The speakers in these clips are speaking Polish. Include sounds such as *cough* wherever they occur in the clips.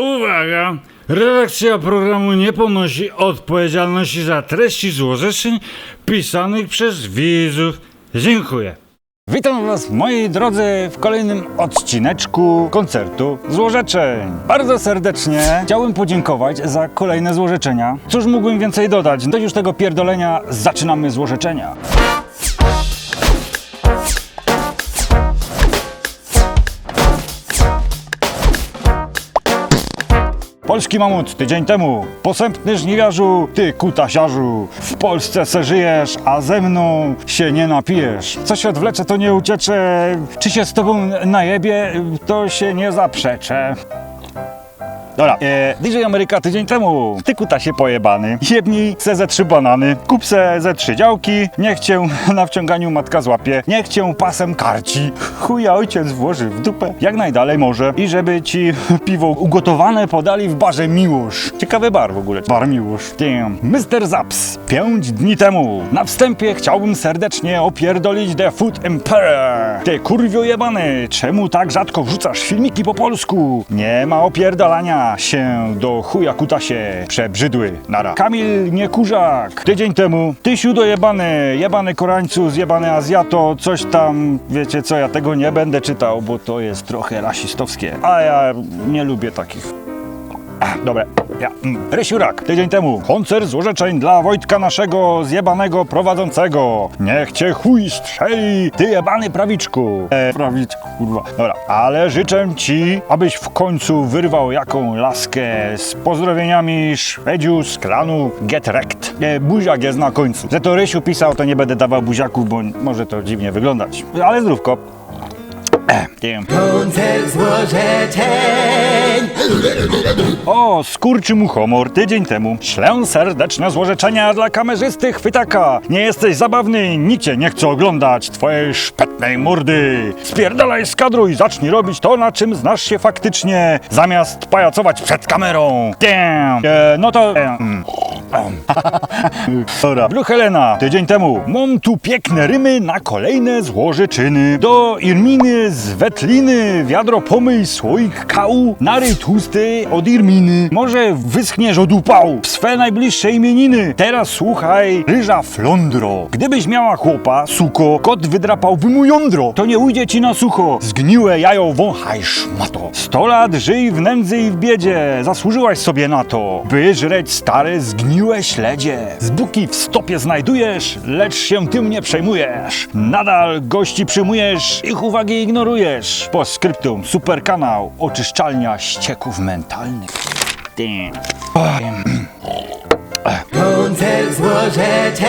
Uwaga! Redakcja programu nie ponosi odpowiedzialności za treści złorzeczeń pisanych przez widzów. Dziękuję. Witam Was, moi drodzy, w kolejnym odcineczku koncertu złorzeczeń. Bardzo serdecznie chciałbym podziękować za kolejne złorzeczenia. Cóż mógłbym więcej dodać? Dość już tego pierdolenia, zaczynamy złorzeczenia. Polski mamut tydzień temu. Posępny żniwiarzu, ty kutasiarzu. W Polsce se żyjesz, a ze mną się nie napijesz. Co się odwlecze, to nie uciecze. Czy się z tobą najebie, to się nie zaprzeczę. Dobra, e, DJ Ameryka tydzień temu. Ty kutasie pojebany. Jebnij se ze trzy banany. Kup se ze trzy działki. Niech cię *laughs* na wciąganiu matka złapie. Niech cię pasem karci. Chuja ojciec włoży w dupę. Jak najdalej może. I żeby ci *laughs* piwo ugotowane podali w barze Miłosz. Ciekawy bar w ogóle. Bar Miłosz. Damn. Mr. Zaps. Pięć dni temu. Na wstępie chciałbym serdecznie opierdolić The Food Emperor. Ty kurwio jebany. Czemu tak rzadko wrzucasz filmiki po polsku? Nie ma się do chuja kutasie. Przebrzydły. Nara. Kamil Niekurzak. Tydzień temu. Tysiu dojebany. Jebany Korańcu, zjebany Azjato. Coś tam. Wiecie co, ja tego nie będę czytał, bo to jest trochę rasistowskie. A ja nie lubię takich. Ach, dobra, ja. Mm. Rysiurak, tydzień temu. Koncert złorzeczeń dla Wojtka naszego zjebanego prowadzącego. Niech cię chuj strzeli, ty jebany prawiczku. E, prawiczku, kurwa. Dobra, ale życzę ci, abyś w końcu wyrwał jaką laskę z pozdrowieniami Szwedziu z klanu Get Wrecked. E, buziak jest na końcu. Że to Rysiu pisał, to nie będę dawał buziaków, bo może to dziwnie wyglądać. Ale zdrówko. Damn. Koncert złorzeczeń O, skurczy mu humor tydzień temu. Ślę serdeczne złorzeczenia dla kamerzysty chwytaka. Nie jesteś zabawny, nikt cię nie chce oglądać twojej szpetnej mordy. Spierdalaj z kadru i zacznij robić to, na czym znasz się faktycznie, zamiast pajacować przed kamerą. Damn. E, no to... E. *laughs* Dobra. Blue Helena, tydzień temu. Mam tu piękne rymy na kolejne złożyczyny. Do Irminy z Wetliny, wiadro pomyj, słoik kału, naryj tłusty od Irminy. Może wyschniesz od upału w swe najbliższe imieniny. Teraz słuchaj, ryża flądro. Gdybyś miała chłopa, suko, kot wydrapałby mu jądro. To nie ujdzie ci na sucho. Zgniłe jajo wąchaj szmato. Sto lat żyj w nędzy i w biedzie. Zasłużyłaś sobie na to, by żreć stare, zgniłe śledzie. Z buki w stopie znajdujesz, lecz się tym nie przejmujesz. Nadal gości przyjmujesz, ich uwagi ignorujesz. Po skryptum, super kanał, oczyszczalnia ścieków mentalnych. Damn. Koncert złorzeczeń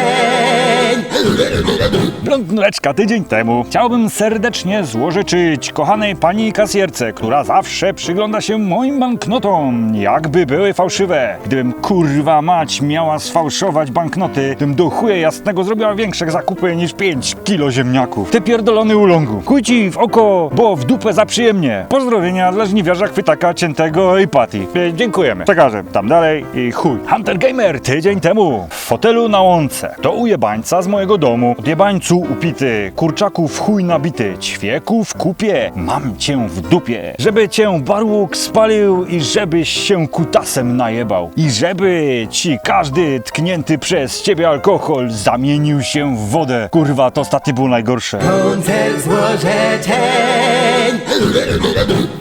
Blondneczka tydzień temu. Chciałbym serdecznie złożyczyć kochanej pani kasjerce, która zawsze przygląda się moim banknotom, jakby były fałszywe. Gdybym kurwa mać miała sfałszować banknoty, tym do chuja jasnego zrobiła większe zakupy niż 5 kilo ziemniaków. Ty pierdolony ulągu. Kuj ci w oko, bo w dupę za przyjemnie. Pozdrowienia dla żniwiarza chwytaka ciętego i Patty. E, dziękujemy. Przekażę tam dalej i chuj. Hunter Gamer tydzień temu. W fotelu na łące. To ujebańca z mojego domu. Od jebańcu upity, kurczaków chuj nabity, ćwieku w kupie. Mam cię w dupie. Żeby cię barłuk spalił i żebyś się kutasem najebał. I żeby ci każdy tknięty przez ciebie alkohol zamienił się w wodę. Kurwa, to staty było najgorsze. Koncert złorzeczeń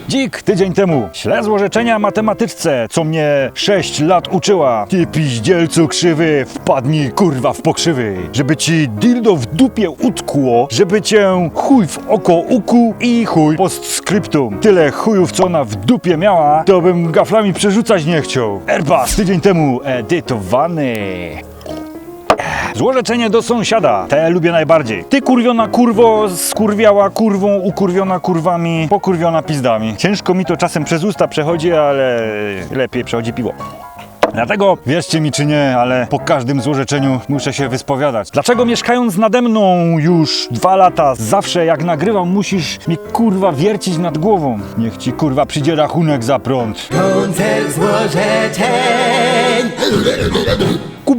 Dzik tydzień temu. Śle złorzeczenia matematyczce, co mnie 6 lat uczyła. Ty piździelcu krzywy, wpadnij kurwa w pokrzywy. Żeby ci dildo w dupie utkło, żeby cię chuj w oko ukuł i chuj postscriptum. Tyle chujów, co ona w dupie miała, to bym gaflami przerzucać nie chciał. Airbus tydzień temu edytowany. Złorzeczenie do sąsiada. Te lubię najbardziej. Ty kurwiona kurwo, skurwiała kurwą, ukurwiona kurwami, pokurwiona pizdami. Ciężko mi to czasem przez usta przechodzi, ale lepiej przechodzi piwo. Dlatego, wierzcie mi czy nie, ale po każdym złorzeczeniu muszę się wyspowiadać. Dlaczego mieszkając nade mną już dwa lata, zawsze jak nagrywam musisz mi kurwa wiercić nad głową? Niech ci kurwa przyjdzie rachunek za prąd. Koncert złorzeczeń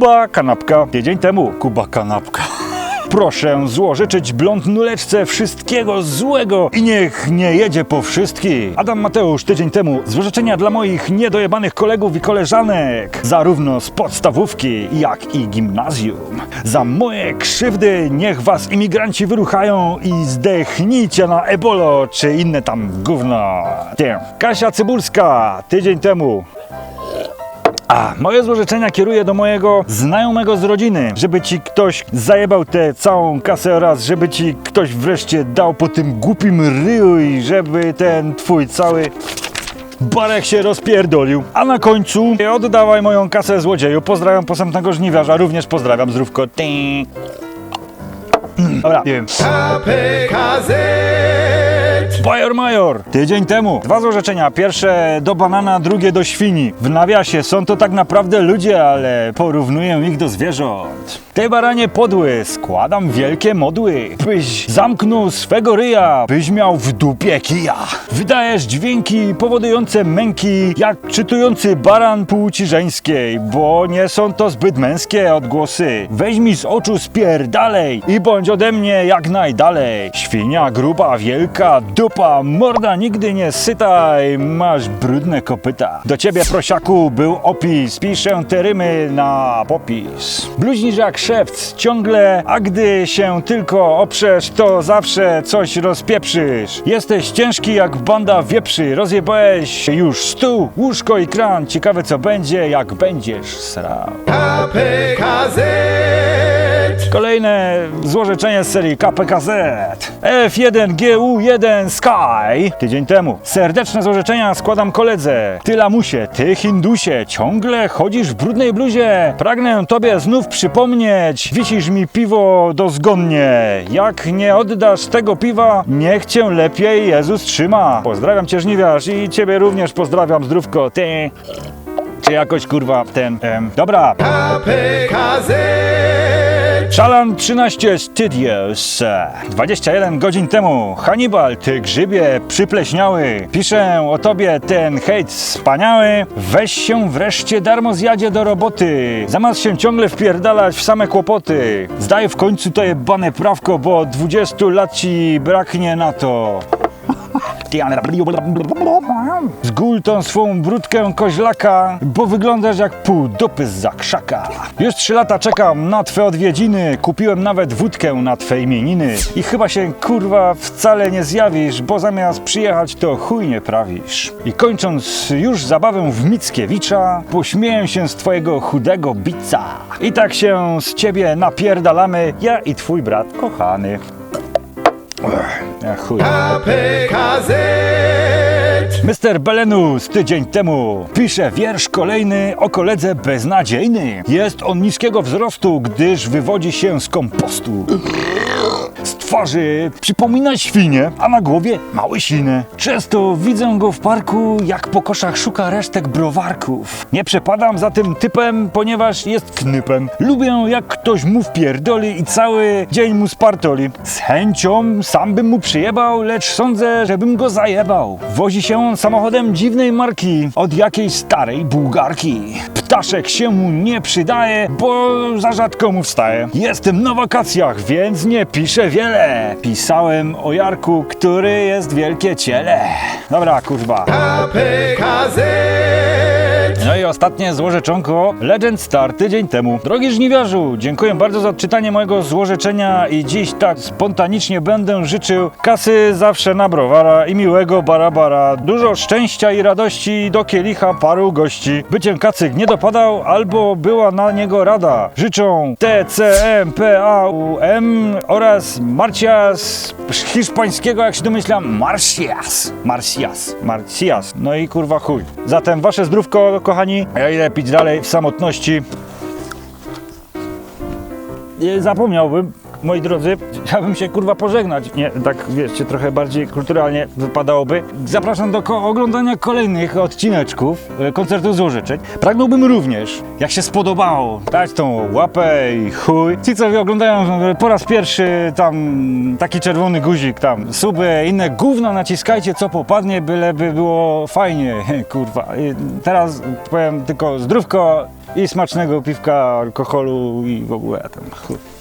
Kuba Kanapka. Tydzień temu Kuba Kanapka. *laughs* proszę złożyczyć blond nuleczce wszystkiego złego i niech nie jedzie po wszystkich. Adam Mateusz tydzień temu złożyczenia dla moich niedojebanych kolegów i koleżanek, zarówno z podstawówki, jak i gimnazjum. Za moje krzywdy niech was imigranci wyruchają i zdechnijcie na ebolo czy inne tam gówno. Ty. Kasia Cybulska tydzień temu a, moje złożyczenia kieruję do mojego znajomego z rodziny, żeby ci ktoś zajebał tę całą kasę oraz żeby ci ktoś wreszcie dał po tym głupim ryju i żeby ten twój cały barek się rozpierdolił. A na końcu oddawaj moją kasę złodzieju. Pozdrawiam posępnego żniwiarza, również pozdrawiam zdrówko. Ty. Dobra, nie wiem. Bajor Major! Tydzień temu dwa złożeczenia. Pierwsze do banana, drugie do świni. W nawiasie są to tak naprawdę ludzie, ale porównuję ich do zwierząt. Te baranie podły, składam wielkie modły. Byś zamknął swego ryja, byś miał w dupie kija. Wydajesz dźwięki powodujące męki, jak czytujący baran płci żeńskiej, bo nie są to zbyt męskie odgłosy. Weź mi z oczu spierdalej i bądź ode mnie jak najdalej. Świnia gruba, wielka, dupa, morda nigdy nie syta i masz brudne kopyta. Do ciebie, prosiaku, był opis, piszę te rymy na popis. Bluźnisz jak szewc, ciągle, a gdy się tylko oprzesz, to zawsze coś rozpieprzysz. Jesteś ciężki jak banda wieprzy, rozjebałeś już stół, łóżko i kran. Ciekawe co będzie, jak będziesz srał. Kolejne złożeczenie z serii KPKZ F1GU1 Sky. Tydzień temu. Serdeczne złożeczenia składam koledze. Ty lamusie, ty hindusie Ciągle chodzisz w brudnej bluzie. Pragnę tobie znów przypomnieć. Wisisz mi piwo dozgonnie. Jak nie oddasz tego piwa Niech cię lepiej Jezus trzyma. Pozdrawiam cię żniwiarz i ciebie również pozdrawiam zdrówko Ty. Czy jakoś kurwa ten. Em, dobra. Szalan 13 Studios. 21 godzin temu. Hannibal, ty grzybie przypleśniały. Piszę o tobie ten hejt wspaniały. Weź się wreszcie darmo zjadzie do roboty. Zamiast się ciągle wpierdalać w same kłopoty. Zdaj w końcu to jebane prawko, bo 20 lat ci braknie na to. Zgól tą swą brudkę koźlaka, bo wyglądasz jak pół dupy z zakrzaka. Już trzy lata czekam na twe odwiedziny, kupiłem nawet wódkę na twe imieniny. I chyba się kurwa wcale nie zjawisz, bo zamiast przyjechać to chuj nie prawisz. I kończąc już zabawę w Mickiewicza, pośmieję się z twojego chudego bica. I tak się z ciebie napierdalamy, ja i twój brat kochany. Ja chuj. Mr. Belenus tydzień temu pisze wiersz kolejny o koledze beznadziejny. Jest on niskiego wzrostu, gdyż wywodzi się z kompostu. Z twarzy przypomina świnie, a na głowie małe siny. Często widzę go w parku, jak po koszach szuka resztek browarków. Nie przepadam za tym typem, ponieważ jest knypem. Lubię jak ktoś mu wpierdoli i cały dzień mu spartoli. Z chęcią sam bym mu przyjebał, lecz sądzę, żebym go zajebał. Wozi się on samochodem dziwnej marki, od jakiejś starej Bułgarki. Ptaszek się mu nie przydaje, bo za rzadko mu wstaje. Jestem na wakacjach, więc nie piszę wiele. Pisałem o Jarku, który jest wielkie ciele. Dobra, kurwa. No i ostatnie złożeczonko Legend Star tydzień temu. Drogi żniwiarzu, dziękuję bardzo za odczytanie mojego złożeczenia i dziś tak spontanicznie będę życzył kasy zawsze na browara i miłego barabara. Dużo szczęścia i radości do kielicha paru gości. By cię kacyk nie dopadał albo była na niego rada. Życzą TCMPAUM oraz Marcias hiszpańskiego, jak się domyślam, Marcias. Marcias. Marcias. No i kurwa chuj. Zatem wasze zdrówko, kochani. Ja idę pić dalej w samotności. Zapomniałbym, moi drodzy, chciałbym się kurwa pożegnać. Nie, tak wiecie, trochę bardziej kulturalnie wypadałoby. Zapraszam do ko- oglądania kolejnych odcineczków e, koncertu złożyczeń. Pragnąłbym również, jak się spodobało, dać tą łapę i chuj. Ci, co oglądają e, po raz pierwszy tam taki czerwony guzik tam, suby, inne gówna naciskajcie, co popadnie, byleby było fajnie, *laughs* kurwa. I teraz powiem tylko zdrówko i smacznego piwka, alkoholu i w ogóle tam chuj.